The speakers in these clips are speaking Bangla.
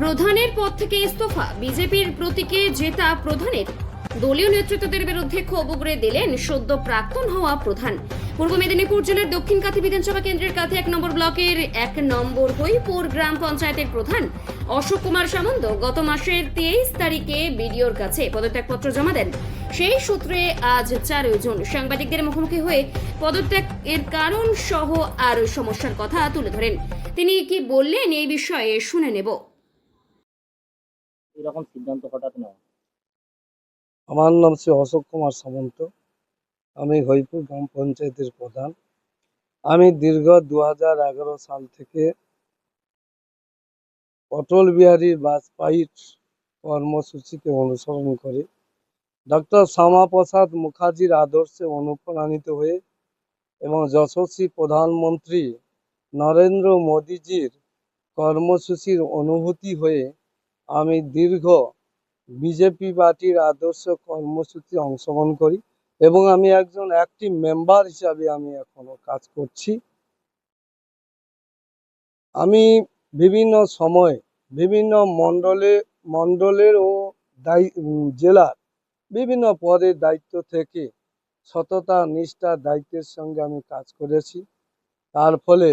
প্রধানের পদ থেকে ইস্তফা। বিজেপির প্রতীকে জেতা প্রধানের। দলীয় নেতৃত্বদের বিরুদ্ধে ক্ষোভ উগরে দিলেন সদ্য প্রাক্তন হওয়া প্রধান। পূর্ব মেদিনীপুর জেলার দক্ষিণ কাথি বিধানসভা কেন্দ্রের কাছে এক নম্বর ব্লকের এক নম্বর হইপুর গ্রাম পঞ্চায়েতের প্রধান অশোক কুমার সামন্ত গত মাসের তেইশ তারিখে বিডিওর কাছে পদত্যাগপত্র জমা দেন। সেই সূত্রে আজ চার জন সাংবাদিকদের মুখোমুখি হয়ে পদত্যাগ এর কারণ সহ আর সমস্যার কথা তুলে ধরেন। তিনি কি বললেন এই বিষয়ে শুনে নেব। এরকম সিদ্ধান্ত হঠাৎ নেওয়া? আমার নাম শ্রী অশোক কুমার সামন্ত। আমি হইপুর গ্রাম পঞ্চায়েতের প্রধান। আমি দীর্ঘ দু হাজার এগারো সাল থেকে অটল বিহারী বাজপেয়ীর কর্মসূচিকে অনুসরণ করে ডক্টর শ্যামাপ্রসাদ মুখার্জির আদর্শে অনুপ্রাণিত হয়ে এবং যশস্বী প্রধানমন্ত্রী নরেন্দ্র মোদীজির কর্মসূচির অনুভূতি হয়ে আমি দীর্ঘ বিজেপি পার্টির আদর্শ কর্মসূচি অংশগ্রহণ করি এবং আমি একজন অ্যাক্টিভ মেম্বার হিসাবে আমি এখনও কাজ করছি। আমি বিভিন্ন সময়ে বিভিন্ন মণ্ডলে, মণ্ডলের ও জেলার বিভিন্ন পদের দায়িত্ব থেকে সততা, নিষ্ঠা, দায়িত্বের সঙ্গে আমি কাজ করেছি। তার ফলে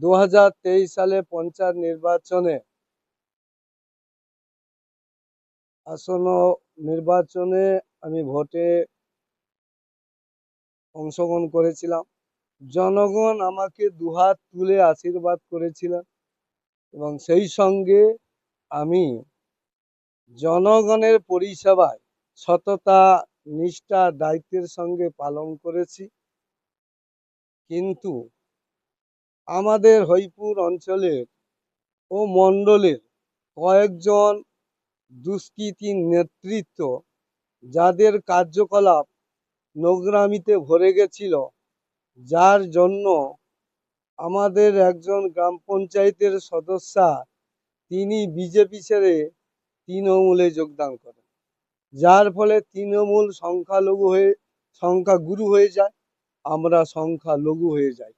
দু হাজার তেইশ সালে পঞ্চায়েত নির্বাচনে আসন্ন নির্বাচনে আমি ভোটে অংশগ্রহণ করেছিলাম। জনগণ আমাকে দুহাত তুলে আশীর্বাদ করেছিলেন এবং সেই সঙ্গে আমি জনগণের পরিষেবায় সততা, নিষ্ঠা, দায়িত্বের সঙ্গে পালন করেছি। কিন্তু আমাদের হইপুর অঞ্চলের ও মণ্ডলের কয়েকজন দুষ্কৃতীর নেতৃত্ব যাদের কার্যকলাপ নোংরামিতে ভরে গেছিল, যার জন্য আমাদের একজন গ্রাম পঞ্চায়েতের সদস্যা, তিনি বিজেপি ছেড়ে তৃণমূলে যোগদান করেন। যার ফলে তৃণমূল সংখ্যালঘু হয়ে, সংখ্যাগুরু হয়ে যায়, আমরা সংখ্যালঘু হয়ে যাই।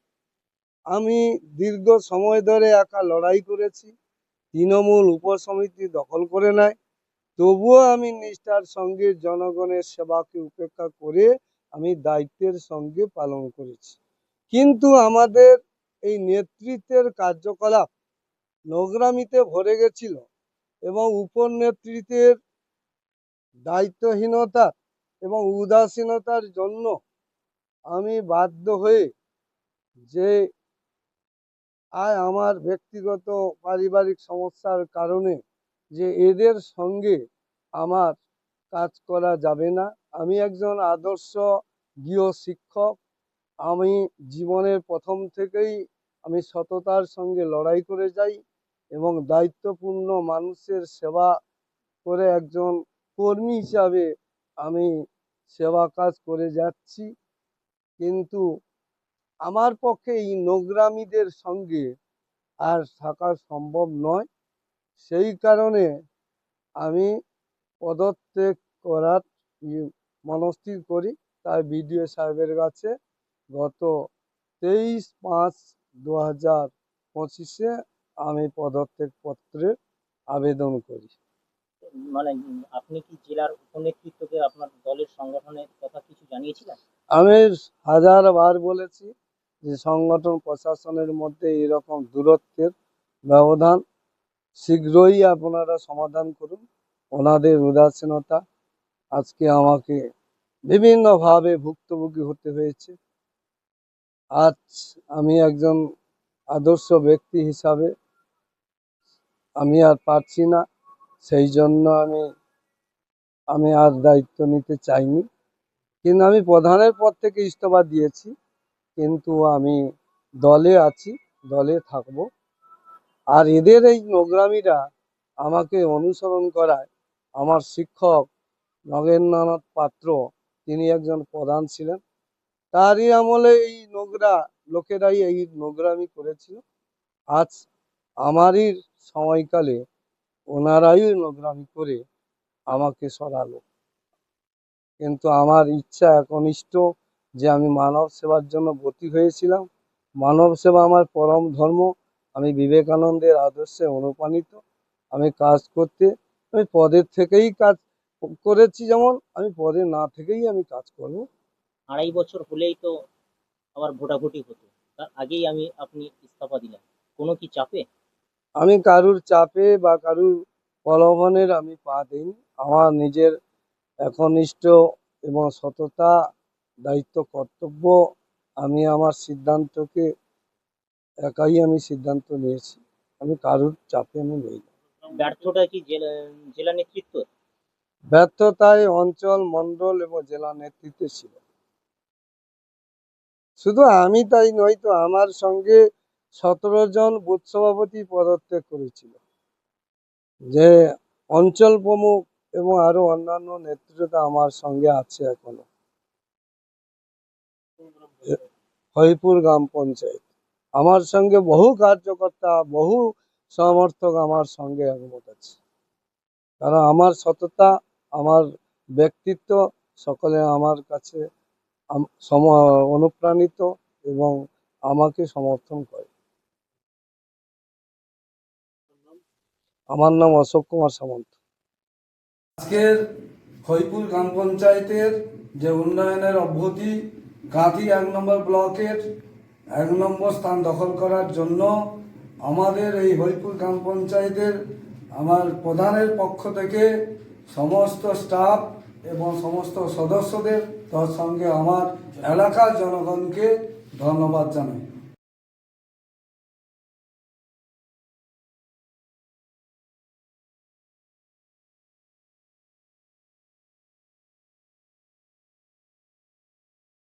আমি দীর্ঘ সময় ধরে একা লড়াই করেছি, তৃণমূল উপসমিতি দখল করে নেয় তবুও আমি নিষ্ঠার সঙ্গে জনগণের সেবাকে উপেক্ষা করে আমি দায়িত্বের সঙ্গে পালন করেছি। কিন্তু আমাদের এই নেতৃত্বের কার্যকলাপ নোংরামিতে ভরে গেছিল এবং উপর নেতৃত্বের দায়িত্বহীনতা এবং উদাসীনতার জন্য আমি বাধ্য হয়ে যে আয় আমার ব্যক্তিগত পারিবারিক সমস্যার কারণে যে এদের সঙ্গে আমার কাজ করা যাবে না। আমি একজন আদর্শ গৃহ শিক্ষক। আমি জীবনের প্রথম থেকেই আমি সততার সঙ্গে লড়াই করে যাই এবং দায়িত্বপূর্ণ মানুষের সেবা করে একজন কর্মী হিসাবে আমি সেবা কাজ করে যাচ্ছি। কিন্তু আমার পক্ষে এই নোংরামিদের সঙ্গে আর থাকা সম্ভব নয়। সেই কারণে আমি পদত্যাগ করার মনস্থির করি তাই বিডিও সাহেবের কাছে। গত তেইশ পাঁচ দু হাজার পঁচিশে আমি পদত্যাগ পত্রের আবেদন করি। মানে আপনি কি জেলার উপনেতৃত্বকে আপনার দলের সংগঠনের কথা কিছু জানিয়েছিলেন? আমি হাজার বার বলেছি যে সংগঠন প্রশাসনের মধ্যে এরকম দূরত্বের ব্যবধান শীঘ্রই আপনারা সমাধান করুন। ওনাদের উদাসীনতা আজকে আমাকে বিভিন্নভাবে ভুক্তভোগী হতে হয়েছে। আজ আমি একজন আদর্শ ব্যক্তি হিসাবে আমি আর পারছি না, সেই জন্য আমি আমি আর দায়িত্ব নিতে চাইনি। কিন্তু আমি প্রধানের পদ থেকে ইস্তফা দিয়েছি, কিন্তু আমি দলে আছি, দলে থাকব। আর এদের এই নোংরামিরা আমাকে অনুসরণ করায় আমার শিক্ষক নগেন্দ্রনাথ পাত্র, তিনি একজন প্রধান ছিলেন। তারই আমলে এই নোংরা, লোকেরাই এই নোংরামি করেছিল। আজ আমারই সময়কালে ওনারাই নোংরামি করে আমাকে সরালো। কিন্তু আমার ইচ্ছা একনিষ্ঠ যে আমি মানব সেবার জন্য ভর্তি হয়েছিলাম। মানব সেবা আমার পরম ধর্ম। আমি বিবেকানন্দের আদর্শে অনুপ্রাণিত আমি কাজ করতে আমি পদের থেকেই কাজ করেছি যেমন আমি পদে না থেকেই আমি কাজ করব। আড়াই বছর হলেই তো আবার ভোটাভুটি হতো তার আগেই আমি আপনি ইস্তফা দিলাম কোনো কি চাপে? আমি কারুর চাপে বা কারুর প্রলোভনের আমি পা দিইনি আমার নিজের একনিষ্ঠ এবং সততা দায়িত্ব কর্তব্য আমি আমার সিদ্ধান্তকে একাই আমি সিদ্ধান্ত নিয়েছি। আমি কারুর চাপে আমি নেই। ব্যর্থটা কি জেলা জেলা নেতৃত্ব? ব্যর্থতায় অঞ্চল মণ্ডল এবং জেলা নেতৃত্বে ছিল। শুধু আমি তাই নয় তো আমার সঙ্গে সতেরো জন বুথ সভাপতি পদত্যাগ করেছিল। যে অঞ্চল প্রমুখ এবং আরও অন্যান্য নেতৃত্ব আমার সঙ্গে আছে এখনও। হরিপুর গ্রাম পঞ্চায়েত। আমার সঙ্গে বহু কার্যকর্তা, বহু সমর্থক আমার সঙ্গে একমত আছে। কারণ আমার সততা, আমার ব্যক্তিত্ব সকলে আমার কাছে সম- অনুপ্রাণিত এবং আমাকে সমর্থন করে। আমার নাম অশোক কুমার সামন্ত। আজকের হরিপুর গ্রাম পঞ্চায়েতের যে উন্নয়নের অভ্যুতি গাঁথি এক নম্বর ব্লকের এক নম্বর স্থান দখল করার জন্য আমাদের এই হরিপুর গ্রাম পঞ্চায়েতের আমার প্রধানের পক্ষ থেকে সমস্ত স্টাফ এবং সমস্ত সদস্যদের তার সঙ্গে আমার এলাকার জনগণকে ধন্যবাদ জানাই।